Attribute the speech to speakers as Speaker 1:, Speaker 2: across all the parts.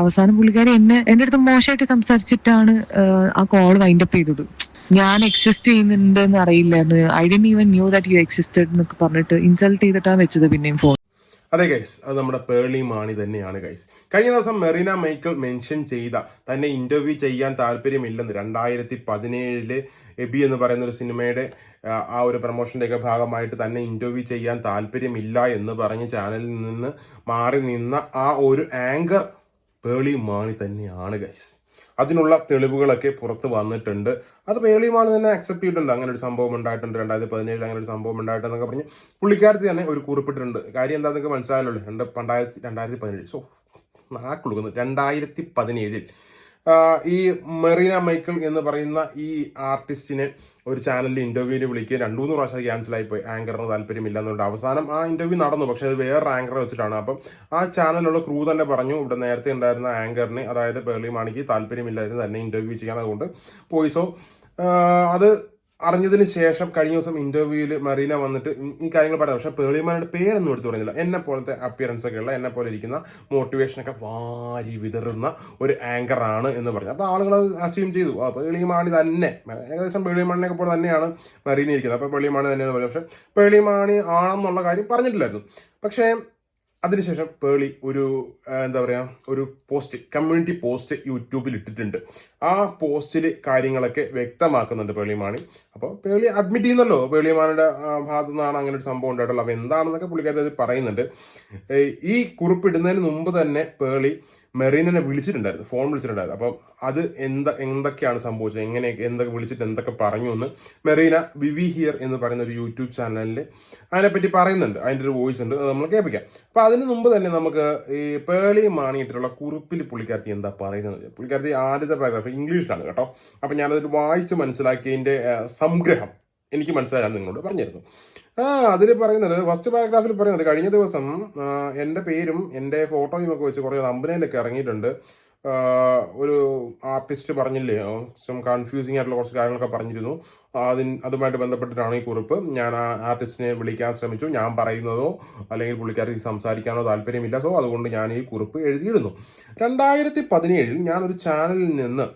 Speaker 1: അവസാനം പുള്ളിക്കാരി എന്നെ എന്റെ അടുത്ത് മോശമായിട്ട് സംസാരിച്ചിട്ടാണ് ആ കോൾ വൈൻഡ് അപ്പ് ചെയ്തത്. ഞാൻ എക്സിസ്റ്റ് ചെയ്യുന്നുണ്ട് എന്ന് അറിയില്ലായിരുന്നു. I didn't even knew that you existed എന്നൊക്കെ പറഞ്ഞിട്ട് ഇൻസൾട്ട് ചെയ്തിട്ടാണ് വെച്ചത് പിന്നെയും ഫോൺ
Speaker 2: അതെ ഗൈസ് അത് നമ്മുടെ പേർലി മാണി തന്നെയാണ് ഗൈസ് കഴിഞ്ഞ ദിവസം മെറീന മൈക്കിൾ മെൻഷൻ ചെയ്ത തന്നെ ഇന്റർവ്യൂ ചെയ്യാൻ താല്പര്യമില്ലെന്ന് രണ്ടായിരത്തി പതിനേഴിൽ എബി എന്ന് പറയുന്ന ഒരു സിനിമയുടെ ആ, ഒരു പ്രൊമോഷന്റെ ഒക്കെ ഭാഗമായിട്ട് തന്നെ ഇന്റർവ്യൂ ചെയ്യാൻ താല്പര്യമില്ല എന്ന് പറഞ്ഞ് ചാനലിൽ നിന്ന് മാറി നിന്ന ആ ഒരു ആങ്കർ പേളി മാണി തന്നെയാണ് ഗൈസ് അതിനുള്ള തെളിവുകളൊക്കെ പുറത്ത് വന്നിട്ടുണ്ട്. അത് പേളി മാണി തന്നെ അക്സെപ്റ്റ് ചെയ്തിട്ടുണ്ട്. അങ്ങനെ ഒരു സംഭവം ഉണ്ടായിട്ടുണ്ട്. രണ്ടായിരത്തി പതിനേഴിൽ അങ്ങനെ ഒരു സംഭവം ഉണ്ടായിട്ടെന്നൊക്കെ പറഞ്ഞ് പുള്ളിക്കാരത്തി തന്നെ ഒരു കുറിപ്പിട്ടിട്ടുണ്ട്. കാര്യം എന്താണെന്നൊക്കെ മനസ്സിലായല്ലോ? രണ്ട് രണ്ടായിരത്തി രണ്ടായിരത്തി പതിനേഴ്. സോ നാക്കുളുക്കുന്നു. രണ്ടായിരത്തി പതിനേഴിൽ ഈ മെറീന മൈക്കിൾ എന്ന് പറയുന്ന ഈ ആർട്ടിസ്റ്റിനെ ഒരു ചാനലിൽ ഇന്റർവ്യൂവിന് വിളിക്കുക രണ്ടു മൂന്ന് പ്രാവശ്യം ക്യാൻസൽ ആയിപ്പോയി ആങ്കറിന് താല്പര്യമില്ല എന്നുണ്ട് അവസാനം ആ ഇന്റർവ്യൂ നടന്നു. പക്ഷേ അത് വേറെ ആങ്കറെ വെച്ചിട്ടാണ്. അപ്പം ആ ചാനലിലുള്ള ക്രൂ തന്നെ പറഞ്ഞു ഇവിടെ നേരത്തെ ഉണ്ടായിരുന്ന ആങ്കറിന് അതായത് പേർലി മാണിക്ക് താല്പര്യമില്ലായിരുന്നു തന്നെ ഇന്റർവ്യൂ ചെയ്യാൻ അതുകൊണ്ട് പോയി. സോ അത് അറിഞ്ഞതിന് ശേഷം കഴിഞ്ഞ ദിവസം ഇന്റർവ്യൂവിൽ മറീന വന്നിട്ട് ഈ കാര്യങ്ങൾ പറയാം പക്ഷേ പേളിമാരുടെ പേരൊന്നും എടുത്തു പറഞ്ഞില്ല. എന്നെ പോലത്തെ അപ്പിയറൻസ് ഒക്കെ ഉള്ള എന്നെ പോലെ ഇരിക്കുന്ന മോട്ടിവേഷനൊക്കെ വാരി വിതറുന്ന ഒരു ആങ്കർ ആണ് എന്ന് പറഞ്ഞു. അപ്പോൾ ആളുകൾ അസ്യൂം ചെയ്തു. അപ്പോൾ പേളിമാണി തന്നെ. ഏകദേശം പേളിമാണിനെ പോലെ തന്നെയാണ് മറീന ഇരിക്കുന്നത്. അപ്പോൾ പേളിമാണി തന്നെയെന്ന് പറഞ്ഞു. പക്ഷേ പേളിമാണി ആണെന്നുള്ള കാര്യം പറഞ്ഞിട്ടില്ലായിരുന്നു. പക്ഷേ അതിനുശേഷം പേളി ഒരു എന്താ പറയുക ഒരു പോസ്റ്റ് കമ്മ്യൂണിറ്റി പോസ്റ്റ് യൂട്യൂബിൽ ഇട്ടിട്ടുണ്ട്. ആ പോസ്റ്റിൽ കാര്യങ്ങളൊക്കെ വ്യക്തമാക്കുന്നുണ്ട് പേളിമാണി അപ്പോൾ പേളി അഡ്മിറ്റ് ചെയ്യുന്നല്ലോ. പേളിമാണിയുടെ മാണിയുടെ ഭാഗത്തു നിന്നാണ് അങ്ങനെ ഒരു സംഭവം ഉണ്ടായിട്ടുള്ളത്. അപ്പോൾ എന്താണെന്നൊക്കെ പുള്ളിക്കാരത്തി അത് പറയുന്നുണ്ട്. ഈ കുറിപ്പിടുന്നതിന് മുമ്പ് തന്നെ പേളി മെറീനെ വിളിച്ചിട്ടുണ്ടായിരുന്നു ഫോൺ വിളിച്ചിട്ടുണ്ടായിരുന്നു. അപ്പം അത് എന്താ എന്തൊക്കെയാണ് സംഭവിച്ചത് എങ്ങനെ എന്തൊക്കെ വിളിച്ചിട്ട് എന്തൊക്കെ പറഞ്ഞു എന്ന് മെറീന വിവി ഹിയർ എന്ന് പറയുന്ന ഒരു യൂട്യൂബ് ചാനലിൽ അതിനെപ്പറ്റി പറയുന്നുണ്ട്. അതിന്റെ ഒരു വോയിസ് ഉണ്ട് അത് നമ്മൾ കേൾപ്പിക്കാം. അപ്പോൾ അതിന് മുമ്പ് തന്നെ നമുക്ക് ഈ പേളി മാണിയിട്ടുള്ള കുറിപ്പിൽ പുള്ളിക്കാരത്തി എന്താ പറയുന്നത്? പുള്ളിക്കാരത്തി ആദ്യത്തെ പാരഗ്രാഫ് ഇംഗ്ലീഷിലാണ് കേട്ടോ. അപ്പം ഞാനത് വായിച്ച് മനസ്സിലാക്കിയതിന്റെ സംഗ്രഹം. എനിക്ക് മനസ്സിലാക്കാൻ നിങ്ങളോട് പറഞ്ഞിരുന്നു. ആ അതിൽ പറയുന്നത് ഫസ്റ്റ് പാരഗ്രാഫിൽ പറയുന്നത് കഴിഞ്ഞ ദിവസം എന്റെ പേരും എന്റെ ഫോട്ടോയും ഒക്കെ വെച്ച് കുറേ അമ്പനയിലൊക്കെ ഇറങ്ങിയിട്ടുണ്ട്. ഒരു ആർട്ടിസ്റ്റ് പറഞ്ഞില്ലേ സം കൺഫ്യൂസിങ് ആയിട്ടുള്ള കുറച്ച് കാര്യങ്ങളൊക്കെ പറഞ്ഞിരുന്നു. അതിന് അതുമായിട്ട് ബന്ധപ്പെട്ടിട്ടാണ് ഈ കുറിപ്പ്. ഞാൻ ആ ആർട്ടിസ്റ്റിനെ വിളിക്കാൻ ശ്രമിച്ചു. ഞാൻ പറയുന്നതോ അല്ലെങ്കിൽ പുള്ളിക്കാർക്ക് സംസാരിക്കാനോ താല്പര്യമില്ല. സോ അതുകൊണ്ട് ഞാൻ ഈ കുറിപ്പ് എഴുതിയിടുന്നു രണ്ടായിരത്തി പതിനേഴിൽ ഞാനൊരു ചാനലിൽ നിന്ന്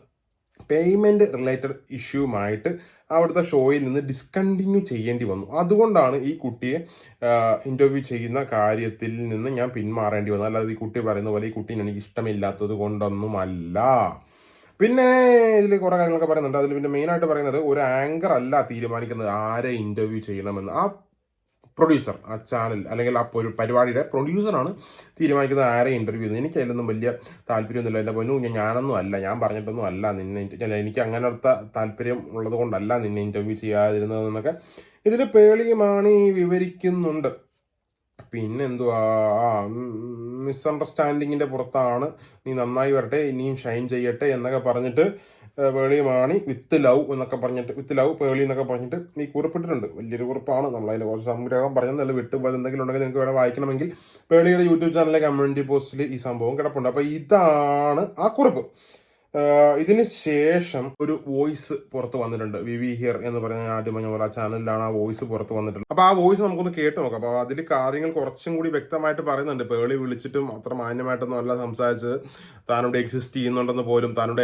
Speaker 2: പേയ്മെന്റ് റിലേറ്റഡ് ഇഷ്യൂമായിട്ട് അവിടുത്തെ ഷോയിൽ നിന്ന് ഡിസ്കണ്ടിന്യൂ ചെയ്യേണ്ടി വന്നു. അതുകൊണ്ടാണ് ഈ കുട്ടിയെ ഇന്റർവ്യൂ ചെയ്യുന്ന കാര്യത്തിൽ നിന്ന് ഞാൻ പിന്മാറേണ്ടി വന്നു അല്ലാതെ ഈ കുട്ടി പറയുന്ന പോലെ ഈ കുട്ടീനെ എനിക്ക് ഇഷ്ടമില്ലാത്തത് കൊണ്ടൊന്നുമല്ല. പിന്നെ ഇതിൽ കുറേ കാര്യങ്ങളൊക്കെ പറയുന്നുണ്ട്. അതിൽ പിന്നെ മെയിനായിട്ട് പറയുന്നത് ഒരു ആങ്കർ അല്ല തീരുമാനിക്കുന്നത് ആരെ ഇന്റർവ്യൂ ചെയ്യണമെന്ന്. ആ പ്രൊഡ്യൂസർ ആ ചാനൽ അല്ലെങ്കിൽ ആ ഒരു പരിപാടിയുടെ പ്രൊഡ്യൂസറാണ് തീരുമാനിക്കുന്നത് ആരെ ഇന്റർവ്യൂ ചെയ്യുന്നത്. എനിക്ക് അതിലൊന്നും വലിയ താല്പര്യമൊന്നുമില്ല. എന്റെ പൊന്നു ഞാൻ ഞാനൊന്നും അല്ല. ഞാൻ പറഞ്ഞിട്ടൊന്നും അല്ല നിന്നെ എനിക്ക് അങ്ങനത്തെ താല്പര്യം ഉള്ളത് കൊണ്ടല്ല നിന്നെ ഇന്റർവ്യൂ ചെയ്യാതിരുന്നതെന്നൊക്കെ ഇതിൽ പേളിയുമാണ് വിവരിക്കുന്നുണ്ട്. പിന്നെന്തുവാ? ആ മിസ്അണ്ടർസ്റ്റാൻഡിങ്ങിന്റെ പുറത്താണ് നീ നന്നായി വരട്ടെ ഇനിയും ഷൈൻ ചെയ്യട്ടെ എന്നൊക്കെ പറഞ്ഞിട്ട് പേളിയുമാണി വിത്ത് ലവ് എന്നൊക്കെ പറഞ്ഞിട്ട് വിത്ത് ലവ് പേളി എന്നൊക്കെ പറഞ്ഞിട്ട് നീ കുറിപ്പിട്ടിട്ടുണ്ട്. വലിയൊരു കുറിപ്പാണ്. നമ്മൾ അതിൽ കുറച്ച് സംഗ്രഹം പറഞ്ഞതല്ല വിട്ടുപോയത് എന്തെങ്കിലും ഉണ്ടെങ്കിൽ നിങ്ങൾക്ക് വേറെ വായിക്കണമെങ്കിൽ പേളിയുടെ യൂട്യൂബ് ചാനലിലെ കമ്മ്യൂണിറ്റി പോസ്റ്റിൽ ഈ സംഭവം കിടപ്പുണ്ട്. അപ്പോൾ ഇതാണ് ആ കുറിപ്പ്. ഇതിന് ശേഷം ഒരു വോയിസ് പുറത്ത് വന്നിട്ടുണ്ട്. വി വി ഹിയർ എന്ന് പറയുന്ന ആദ്യം ഞാൻ ആ ചാനലിലാണ് ആ വോയിസ് പുറത്ത് വന്നിട്ടുള്ളത്. അപ്പോൾ ആ വോയിസ് നമുക്കൊന്ന് കേട്ട് നോക്കാം. അപ്പോൾ അതിൽ കാര്യങ്ങൾ കുറച്ചും കൂടി വ്യക്തമായിട്ട് പറയുന്നുണ്ട്. പേളി വിളിച്ചിട്ടും അത്ര മാന്യമായിട്ടൊന്നും അല്ല സംസാരിച്ചത്. താനിവിടെ എക്സിസ്റ്റ് ചെയ്യുന്നുണ്ടെന്ന് പോലും ആഹ്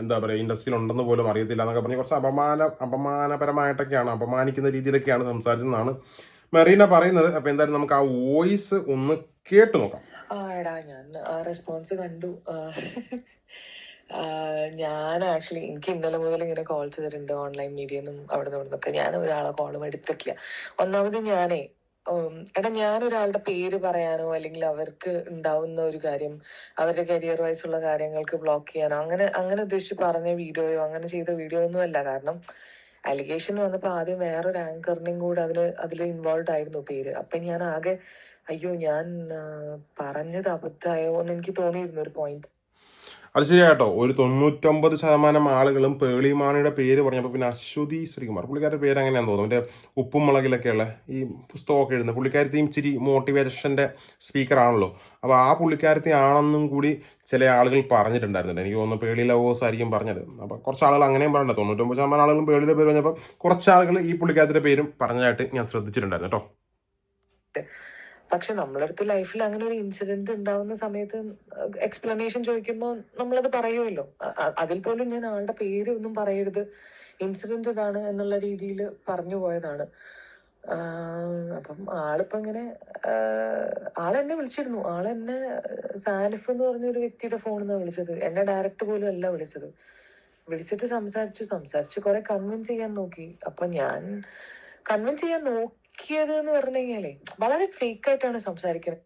Speaker 2: എന്താ പറയുക ഇൻഡസ്ട്രിയിൽ ഉണ്ടെന്ന് പോലും അറിയത്തില്ല എന്നൊക്കെ പറഞ്ഞ് കുറച്ച് അപമാന അപമാനപരമായിട്ടൊക്കെയാണ് അപമാനിക്കുന്ന രീതിയിലൊക്കെയാണ് സംസാരിച്ചതെന്നാണ് മെറീന പറയുന്നത്. അപ്പോൾ എന്തായാലും നമുക്ക് ആ വോയിസ് ഒന്ന് കേട്ടു നോക്കാം.
Speaker 3: ആ എടാ ഞാൻ റെസ്പോൺസ് കണ്ടു. ഞാൻ ആക്ച്വലി എനിക്ക് ഇന്നലെ മുതൽ ഇങ്ങനെ കോൾ ചെയ്തിട്ടുണ്ട് ഓൺലൈൻ മീഡിയന്നും അവിടെ നിന്ന് നിന്നൊക്കെ ഞാൻ ഒരാളെ കോളും എടുത്തിട്ടില്ല. ഒന്നാമത് ഞാനേ എടാ ഞാൻ ഒരാളുടെ പേര് പറയാനോ അല്ലെങ്കിൽ അവർക്ക് ഉണ്ടാവുന്ന ഒരു കാര്യം അവരുടെ കരിയർ വൈസ് ഉള്ള കാര്യങ്ങൾക്ക് ബ്ലോക്ക് ചെയ്യാനോ അങ്ങനെ അങ്ങനെ ഉദ്ദേശിച്ച് പറഞ്ഞ വീഡിയോയോ അങ്ങനെ ചെയ്ത വീഡിയോ ഒന്നും അല്ല. കാരണം അലിഗേഷൻ വന്നപ്പോൾ ആദ്യം വേറൊരു ആങ്കറിനെയും കൂടെ അതിൽ അതിൽ ഇൻവോൾവ് ആയിരുന്നു പേര്. അപ്പൊ ഞാൻ ആകെ അയ്യോ ഞാൻ പറഞ്ഞത് അബദ്ധമായോ എന്ന് എനിക്ക് തോന്നിയിരുന്നു ഒരു പോയിന്റ്
Speaker 2: അത് ശരിയാട്ടോ. ഒരു തൊണ്ണൂറ്റൊമ്പത് ശതമാനം ആളുകളും പേളിമാണിയുടെ പേര് പറഞ്ഞപ്പോൾ പിന്നെ അശ്വതി ശ്രീകുമാർ. പുള്ളിക്കാരുടെ പേര് അങ്ങനെയാണെന്ന് തോന്നുന്നു. മറ്റേ ഉപ്പും മുളകിലൊക്കെയുള്ള ഈ പുസ്തകമൊക്കെ എഴുതുന്ന പുള്ളിക്കാരത്തെയും ഇച്ചിരി മോട്ടിവേഷന്റെ സ്പീക്കറാണല്ലോ. അപ്പോൾ ആ പുള്ളിക്കാരത്തെ ആണെന്നും കൂടി ചില ആളുകൾ പറഞ്ഞിട്ടുണ്ടായിരുന്നുണ്ട് എനിക്ക് തോന്നുന്നു പേളി ലവേഴ്സ് ആയിരിക്കും പറഞ്ഞത്. അപ്പോൾ കുറച്ച് ആളുകൾ അങ്ങനെയും പറഞ്ഞിട്ടുണ്ട് തൊണ്ണൂറ്റൊമ്പത് ശതമാനം ആളുകളും പേളിയുടെ പേര് പറഞ്ഞപ്പോൾ കുറച്ച് ആളുകൾ ഈ പുള്ളിക്കാരത്തിന്റെ പേരും പറഞ്ഞതായിട്ട് ഞാൻ ശ്രദ്ധിച്ചിട്ടുണ്ടായിരുന്നു കേട്ടോ.
Speaker 3: പക്ഷെ നമ്മളടുത്ത് ലൈഫിൽ അങ്ങനെ ഒരു ഇൻസിഡന്റ് ഉണ്ടാവുന്ന സമയത്ത് എക്സ്പ്ലനേഷൻ ചോദിക്കുമ്പോൾ നമ്മളത് പറയുമല്ലോ അതിൽ പോലും ഞാൻ ആളുടെ പേര് ഒന്നും പറയരുത്. ഇൻസിഡന്റ് ഇതാണ് എന്നുള്ള രീതിയിൽ പറഞ്ഞു പോയതാണ്. അപ്പം ആളിപ്പോ ഇങ്ങനെ ആളെന്നെ വിളിച്ചിരുന്നു. ആളെന്നെ സാനിഫ് എന്ന് പറഞ്ഞ ഒരു വ്യക്തിയുടെ ഫോണിൽ നിന്നാണ് വിളിച്ചത്. എന്നെ ഡയറക്റ്റ് പോലും അല്ല വിളിച്ചത്. വിളിച്ചിട്ട് സംസാരിച്ചു. സംസാരിച്ച് കുറെ കൺവിൻസ് ചെയ്യാൻ നോക്കി. അപ്പൊ ഞാൻ കൺവിൻസ് ചെയ്യാൻ നോക്കിയത് എന്ന് പറഞ്ഞു കഴിഞ്ഞാലേ വളരെ ഫേക്ക് ആയിട്ടാണ് സംസാരിക്കുന്നത്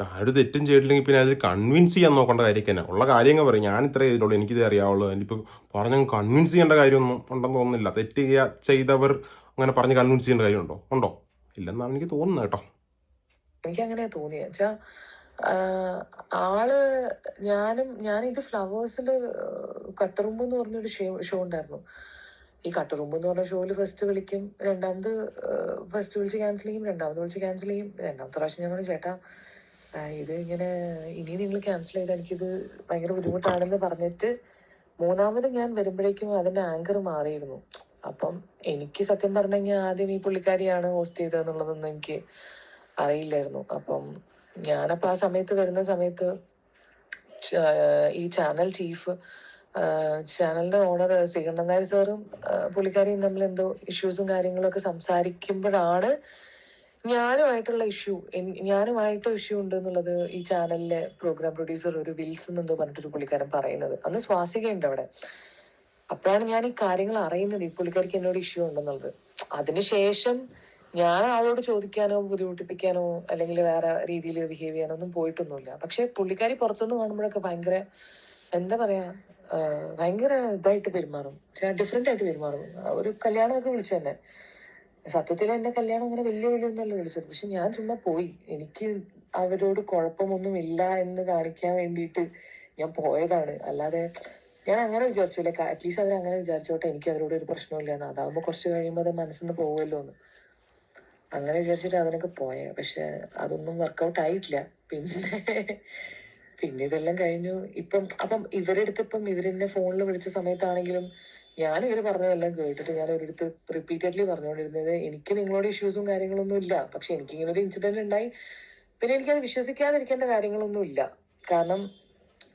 Speaker 2: താഴെ തെറ്റും ചെയ്തില്ലെങ്കിൽ പിന്നെ അതിൽ കൺവിൻസ് ചെയ്യാൻ നോക്കേണ്ട കാര്യമൊക്കെ തന്നെ ഉള്ള കാര്യങ്ങൾ പറയും. ഞാൻ ഇത്ര ചെയ്തിട്ടുള്ളൂ എനിക്കിത് അറിയാവുള്ളൂ. എനിക്കിപ്പോൾ പറഞ്ഞ കൺവിൻസ് ചെയ്യേണ്ട കാര്യമൊന്നും ഉണ്ടെന്ന് തോന്നുന്നില്ല. തെറ്റ് ചെയ്തവർ അങ്ങനെ പറഞ്ഞ് കൺവിൻസ് ചെയ്യേണ്ട കാര്യമുണ്ടോ? ഉണ്ടോ? ഇല്ലെന്നാണ് എനിക്ക് തോന്നുന്നത് കേട്ടോ.
Speaker 3: എനിക്ക് അങ്ങനെ തോന്നിയ വെച്ചാ ആൾ ഞാനും ഞാൻ ഇത് ഫ്ലവേഴ്സിൽ കട്ടറുമ്പ് എന്ന് പറഞ്ഞൊരു ഷോ ഷോ ഉണ്ടായിരുന്നു. ഈ കട്ടറുമ്പ് എന്ന് പറഞ്ഞ ഷോയിൽ ഫസ്റ്റ് വിളിക്കും രണ്ടാമത് ഫസ്റ്റ് വിളിച്ച് ക്യാൻസൽ ചെയ്യും രണ്ടാമത് വിളിച്ച് ക്യാൻസൽ ചെയ്യും രണ്ടാമത്തെ പ്രാവശ്യം ഞാൻ പറഞ്ഞു ചേട്ടാ ഇത് ഇങ്ങനെ ഇനി നിങ്ങൾ ക്യാൻസൽ ചെയ്ത് എനിക്കിത് ഭയങ്കര ബുദ്ധിമുട്ടാണെന്ന് പറഞ്ഞിട്ട് മൂന്നാമത് ഞാൻ വരുമ്പോഴേക്കും അതിന്റെ ആങ്കർ മാറിയിരുന്നു. അപ്പം എനിക്ക് സത്യം പറഞ്ഞു കഴിഞ്ഞാൽ ആദ്യം ഈ പുള്ളിക്കാരിയാണ് ഹോസ്റ്റ് ചെയ്തതെന്നുള്ളതൊന്നും എനിക്ക് അറിയില്ലായിരുന്നു. അപ്പം ഞാനപ്പോൾ ആ സമയത്ത് വരുന്ന സമയത്ത് ഈ ചാനൽ ചീഫ് ചാനലിന്റെ ഓണർ ശ്രീകണ്ഠൻ നായർ സാറും പുള്ളിക്കാരിയും തമ്മിൽ എന്തോ ഇഷ്യൂസും കാര്യങ്ങളൊക്കെ സംസാരിക്കുമ്പോഴാണ് ഞാനുമായിട്ടുള്ള ഇഷ്യൂ ഞാനുമായിട്ട് ഇഷ്യൂ ഉണ്ട് എന്നുള്ളത് ഈ ചാനലിലെ പ്രോഗ്രാം പ്രൊഡ്യൂസർ ഒരു വിൽസൺ എന്തോ പറഞ്ഞിട്ടൊരു പുള്ളിക്കാരൻ പറയുന്നത്. അന്ന് സ്വാസികയുണ്ട് അവിടെ. അപ്പോഴാണ് ഞാൻ ഈ കാര്യങ്ങൾ അറിയുന്നത് ഈ പുള്ളിക്കാരിക്ക് എന്നോട് ഇഷ്യൂ ഉണ്ടെന്നുള്ളത്. അതിനുശേഷം ഞാൻ ആളോട് ചോദിക്കാനോ ബുദ്ധിമുട്ടിപ്പിക്കാനോ അല്ലെങ്കിൽ വേറെ രീതിയിൽ ബിഹേവ് ചെയ്യാനോ ഒന്നും പോയിട്ടൊന്നുമില്ല. പക്ഷെ പുള്ളിക്കാരി പുറത്തുനിന്ന് കാണുമ്പോഴൊക്കെ ഭയങ്കര എന്താ പറയാ ഭയങ്കര ഇതായിട്ട് പെരുമാറും. ഡിഫറെന്റ് ആയിട്ട് പെരുമാറും. ഒരു കല്യാണമൊക്കെ വിളിച്ചു തന്നെ. സത്യത്തിൽ എന്റെ കല്യാണം അങ്ങനെ വലിയ വലിയ ഒന്നല്ല വിളിച്ചത്. പക്ഷെ ഞാൻ ചുമ്മാ പോയി. എനിക്ക് അവരോട് കുഴപ്പമൊന്നും ഇല്ല എന്ന് കാണിക്കാൻ വേണ്ടിയിട്ട് ഞാൻ പോയതാണ്. അല്ലാതെ ഞാൻ അങ്ങനെ വിചാരിച്ചില്ല അറ്റ്ലീസ്റ്റ് അവർ അങ്ങനെ വിചാരിച്ചോട്ടെ എനിക്ക് അവരോട് ഒരു പ്രശ്നമില്ല എന്ന്. അതാവുമ്പോ കുറച്ച് കഴിയുമ്പോൾ അത് മനസ്സിന്ന് പോകുമല്ലോ എന്ന്. അങ്ങനെ വിചാരിച്ചിട്ട് അതിനൊക്കെ പോയെ. പക്ഷെ അതൊന്നും വർക്കൗട്ട് ആയിട്ടില്ല. പിന്നെ പിന്നെ ഇതെല്ലാം കഴിഞ്ഞു. ഇപ്പം അപ്പം ഇവരെടുത്ത് ഇപ്പം ഇവരെന്നെ ഫോണിൽ വിളിച്ച സമയത്താണെങ്കിലും ഞാൻ ഇവർ പറഞ്ഞതെല്ലാം കേട്ടിട്ട് ഞാൻ ഒരിടത്ത് റിപ്പീറ്റഡ്ലി പറഞ്ഞുകൊണ്ടിരുന്നത് എനിക്ക് നിങ്ങളോട് ഇഷ്യൂസും കാര്യങ്ങളൊന്നും ഇല്ല. പക്ഷെ എനിക്ക് ഇങ്ങനെ ഒരു ഇൻസിഡന്റ് ഉണ്ടായി. പിന്നെ എനിക്കത് വിശ്വസിക്കാതിരിക്കേണ്ട കാര്യങ്ങളൊന്നും ഇല്ല. കാരണം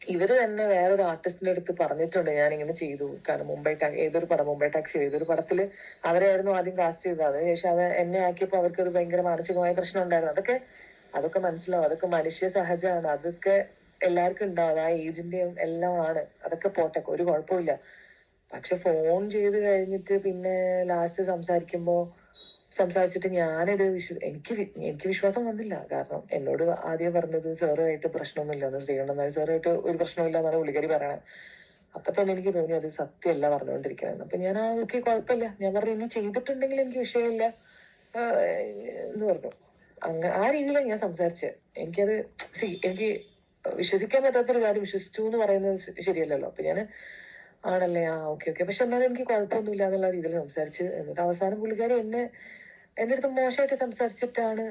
Speaker 3: ഇവർ തന്നെ വേറൊരു ആർട്ടിസ്റ്റിന്റെ അടുത്ത് പറഞ്ഞിട്ടുണ്ട് ഞാൻ ഇങ്ങനെ ചെയ്തു. കാരണം മുംബൈ ഏതൊരു പടം മുംബൈ ടാക്സി ഏതൊരു പടത്തിൽ അവരായിരുന്നു ആദ്യം കാസ്റ്റ് ചെയ്തത്. അതിനുശേഷം അത് എന്നെ ആക്കിയപ്പോൾ അവർക്ക് ഒരു ഭയങ്കര മാനസികമായ പ്രശ്നം ഉണ്ടായിരുന്നു. അതൊക്കെ അതൊക്കെ മനസ്സിലാവും. അതൊക്കെ മനുഷ്യ സഹജമാണ്. അതൊക്കെ എല്ലാവർക്കും ഉണ്ടാവും. ആ ഏജിന്റെയും എല്ലാം ആണ്. അതൊക്കെ പോട്ടെ ഒരു കുഴപ്പമില്ല പക്ഷെ ഫോൺ ചെയ്ത് കഴിഞ്ഞിട്ട് പിന്നെ ലാസ്റ്റ് സംസാരിക്കുമ്പോ സംസാരിച്ചിട്ട് ഞാനിത് വിശ്വ എനിക്ക് എനിക്ക് വിശ്വാസം വന്നില്ല. കാരണം എന്നോട് ആദ്യം പറഞ്ഞത് സാറുമായിട്ട് പ്രശ്നമൊന്നുമില്ല. എന്ന് ശ്രീകണ്ഠൻ നായർ സാറുമായിട്ട് ഒരു പ്രശ്നമില്ല എന്നാണ് പുള്ളിക്കാരി പറയണത് അപ്പൊ തന്നെ എനിക്ക് തോന്നി അത് സത്യമല്ല പറഞ്ഞുകൊണ്ടിരിക്കണം അപ്പൊ ഞാൻ ആ ഓക്കെ കുഴപ്പമില്ല. ഞാൻ പറഞ്ഞു ഇനി ചെയ്തിട്ടുണ്ടെങ്കിൽ എനിക്ക് വിഷയമില്ല. എന്ന് പറഞ്ഞു. അങ്ങനെ ആ രീതിയിലാണ് ഞാൻ സംസാരിച്ചത് എനിക്കത് സി എനിക്ക് വിശ്വസിക്കാൻ പറ്റാത്തൊരു കാര്യം. വിശ്വസിച്ചു എന്ന് പറയുന്നത് ശരിയല്ലല്ലോ. അപ്പൊ ഞാൻ ആണല്ലേ? ആ ഓക്കെ ഓക്കെ. പക്ഷെ എന്നാലും എനിക്ക് കുഴപ്പമൊന്നുമില്ല എന്നുള്ള രീതിയിൽ സംസാരിച്ച് എന്നിട്ട് അവസാനം പുള്ളിക്കാരി എന്നെ എന്റെ അടുത്ത് മോശമായിട്ട് സംസാരിച്ചിട്ടാണ്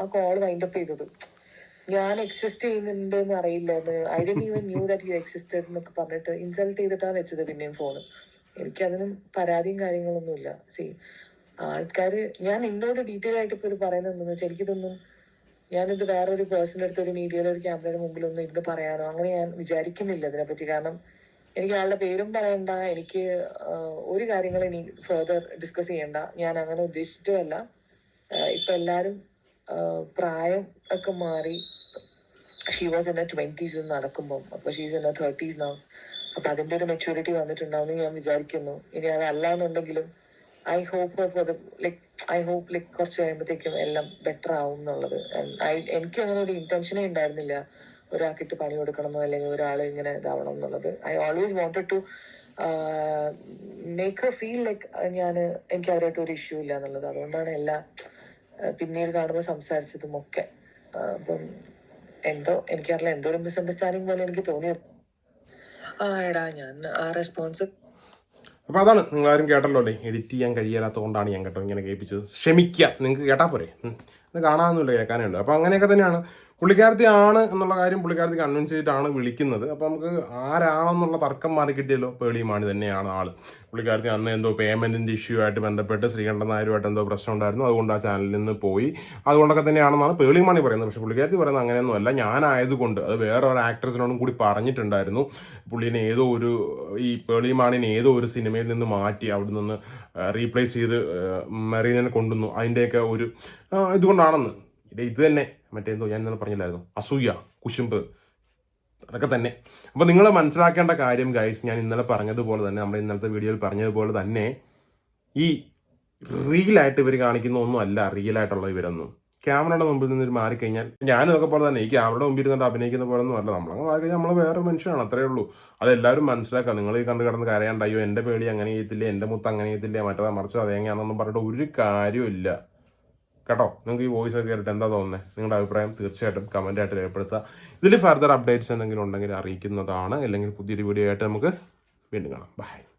Speaker 3: ആ കോൾ വൈൻഡ് അപ്പ് ചെയ്തത്. ഞാൻ എക്സിസ്റ്റ് ചെയ്യുന്നുണ്ട് എന്ന്. അറിയില്ലായിരുന്നു I D even knew that you existed എന്നൊക്കെ പറഞ്ഞിട്ട് ഇൻസൾട്ട് ചെയ്തിട്ടാണ് വെച്ചത് പിന്നെയും ഫോണ് എനിക്കതിനും പരാതിയും കാര്യങ്ങളൊന്നുമില്ല. സി ആൾക്കാര് ഞാൻ നിന്നോട് ഡീറ്റെയിൽ ആയിട്ട് ഇപ്പൊ ഇത് പറയുന്നത് വെച്ചാൽ എനിക്കിതൊന്നും ഞാനിത് വേറൊരു പേഴ്സണിന്റെ അടുത്ത് ഒരു മീഡിയയിലെ ഒരു ക്യാമറയുടെ മുമ്പിൽ ഒന്നും ഇരുന്ന് പറയാനോ അങ്ങനെ ഞാൻ വിചാരിക്കുന്നില്ല ഇതിനെപ്പറ്റി. കാരണം എനിക്ക് ആളുടെ പേരും പറയണ്ട എനിക്ക് ഒരു കാര്യങ്ങളും ഇനി ഫെർദർ ഡിസ്കസ് ചെയ്യണ്ട. ഞാൻ അങ്ങനെ ഉദ്ദേശിച്ചതല്ല. ഇപ്പൊ എല്ലാരും പ്രായം ഒക്കെ മാറി. She was in a twenties നടക്കുമ്പോൾ അപ്പൊ ഷീസ് ഇൻ എ തേർട്ടീസ് നാ അപ്പൊ അതിന്റെ ഒരു മെച്ചൂരിറ്റി വന്നിട്ടുണ്ടാവും ഞാൻ വിചാരിക്കുന്നു. ഇനി അതല്ല എന്നുണ്ടെങ്കിലും I hope for the like I hope like കുറച്ച് കഴിയുമ്പോഴത്തേക്കും എല്ലാം ബെറ്റർ ആവും എന്നുള്ളത്. എനിക്ക് അങ്ങനെ ഒരു ഇന്റൻഷനേ ഉണ്ടായിരുന്നില്ല. ഒരാൾക്കിട്ട് പണി കൊടുക്കണമെന്നോ അല്ലെങ്കിൽ ഒരാൾ ഇങ്ങനെ ഇതാവണം എന്നുള്ളത്. I always wanted to make feel like ഞാൻ എനിക്ക് അവരായിട്ട് ഒരു ഇഷ്യൂ ഇല്ല എന്നുള്ളത്. അതുകൊണ്ടാണ് എല്ലാ പിന്നീട് കാണുമ്പോൾ സംസാരിച്ചതും ഒക്കെ. അപ്പം എന്തോ എനിക്കറിയില്ല എന്തോ ഒരു മിസ്അണ്ടർസ്റ്റാൻഡിങ് പോലെ എനിക്ക് തോന്നിയത്. ആ എടാ ഞാൻ ആ റെസ്പോൺസ്
Speaker 2: അപ്പോൾ അതാണ് നിങ്ങളാരും കേട്ടല്ലോ അല്ലേ? എഡിറ്റ് ചെയ്യാൻ കഴിയാത്തതുകൊണ്ടാണ് ഞാൻ കേട്ടോ ഇങ്ങനെ കേൾപ്പിച്ചത്. ക്ഷമിക്കുക നിങ്ങൾക്ക് കേട്ടാൽ പോരെ. അത് കാണാമെന്നുള്ളൂ കേൾക്കാനേ ഉള്ളൂ. അപ്പോൾ അങ്ങനെയൊക്കെ തന്നെയാണ്. പുള്ളിക്കാരത്തി ആണ് എന്നുള്ള കാര്യം പുള്ളിക്കാരത്തി കൺവിൻസ് ചെയ്തിട്ടാണ് വിളിക്കുന്നത്. അപ്പോൾ നമുക്ക് ആരാണെന്നുള്ള തർക്കം മാറി കിട്ടിയല്ലോ. പേളിയുമാണ് തന്നെയാണ് ആൾ. പുള്ളിക്കാരത്തി അന്ന് എന്തോ പേയ്മെന്റിന്റെ ഇഷ്യൂ ആയിട്ട് ബന്ധപ്പെട്ട് ശ്രീകണ്ഠൻ നായരുമായിട്ട് എന്തോ പ്രശ്നം ഉണ്ടായിരുന്നു. അതുകൊണ്ട് ആ ചാനലിൽ നിന്ന് പോയി. അതുകൊണ്ടൊക്കെ തന്നെയാണെന്നാണ് പേളിമാണി പറയുന്നത്. പക്ഷെ പുള്ളിക്കാരത്തി പറയുന്നത് അങ്ങനെയൊന്നുമല്ല ഞാനായതുകൊണ്ട് അത് വേറെ ഒരു ആക്ട്രസിനോടും കൂടി പറഞ്ഞിട്ടുണ്ടായിരുന്നു. പുള്ളിനെ ഏതോ ഒരു ഈ പേളിയുമാണിനെ ഏതോ ഒരു സിനിമയിൽ നിന്ന് മാറ്റി അവിടെ നിന്ന് റീപ്ലേസ് ചെയ്ത് മെറീനെ കൊണ്ടുവന്നു. അതിന്റെയൊക്കെ ഒരു ഇതുകൊണ്ടാണെന്ന്. ഇത് ഇത് തന്നെ. മറ്റേന്തോ ഞാൻ ഇന്നലെ പറഞ്ഞില്ലായിരുന്നു. അസൂയ കുശുമ്പ് അതൊക്കെ തന്നെ. അപ്പോൾ നിങ്ങൾ മനസ്സിലാക്കേണ്ട കാര്യം ഗൈസ് ഞാൻ ഇന്നലെ പറഞ്ഞതുപോലെ തന്നെ നമ്മുടെ ഇന്നലത്തെ വീഡിയോയിൽ പറഞ്ഞതുപോലെ തന്നെ ഈ റിയലായിട്ട് ഇവർ കാണിക്കുന്ന ഒന്നും അല്ല റിയലായിട്ടുള്ള ഇവരൊന്നും. ക്യാമറയുടെ മുമ്പിൽ നിന്ന് ഇവർ മാറിക്കഴിഞ്ഞാൽ ഞാനും ഇതൊക്കെ പോലെ തന്നെ ഈ ക്യാമറയുടെ മുമ്പിൽ ഇരുന്നിട്ട് അഭിനയിക്കുന്ന പോലെ ഒന്നും അല്ല നമ്മളങ്ങ് മാറിക്കഴിഞ്ഞാൽ നമ്മൾ വേറെ മനുഷ്യനാണ് അത്രേ ഉള്ളൂ. അതെല്ലാവരും മനസ്സിലാക്കുക. നിങ്ങൾ ഈ കണ്ട് കിടന്ന് കരയാണ്ട് അയ്യോ എന്റെ പേടി അങ്ങനെ ചെയ്യത്തില്ല? എന്റെ മുത്ത് അങ്ങനെ ചെയ്യത്തില്ല? മറ്റേതാ മറിച്ച് അതെങ്ങനെയാണെന്നൊന്നും പറഞ്ഞിട്ട് ഒരു കാര്യമില്ല കേട്ടോ? നിങ്ങൾക്ക് ഈ വോയിസ് ഒക്കെ കേട്ടിട്ട് എന്താ തോന്നുന്നത് നിങ്ങളുടെ അഭിപ്രായം തീർച്ചയായിട്ടും കമന്റ് ആയിട്ട് രേഖപ്പെടുത്തുക. ഇതിൽ ഫർദർ അപ്ഡേറ്റ്സ് എന്തെങ്കിലും ഉണ്ടെങ്കിൽ അറിയിക്കുന്നതാണ്. അല്ലെങ്കിൽ പുതിയൊരു വീഡിയോ ആയിട്ട് നമുക്ക് വീണ്ടും കാണാം. ബൈ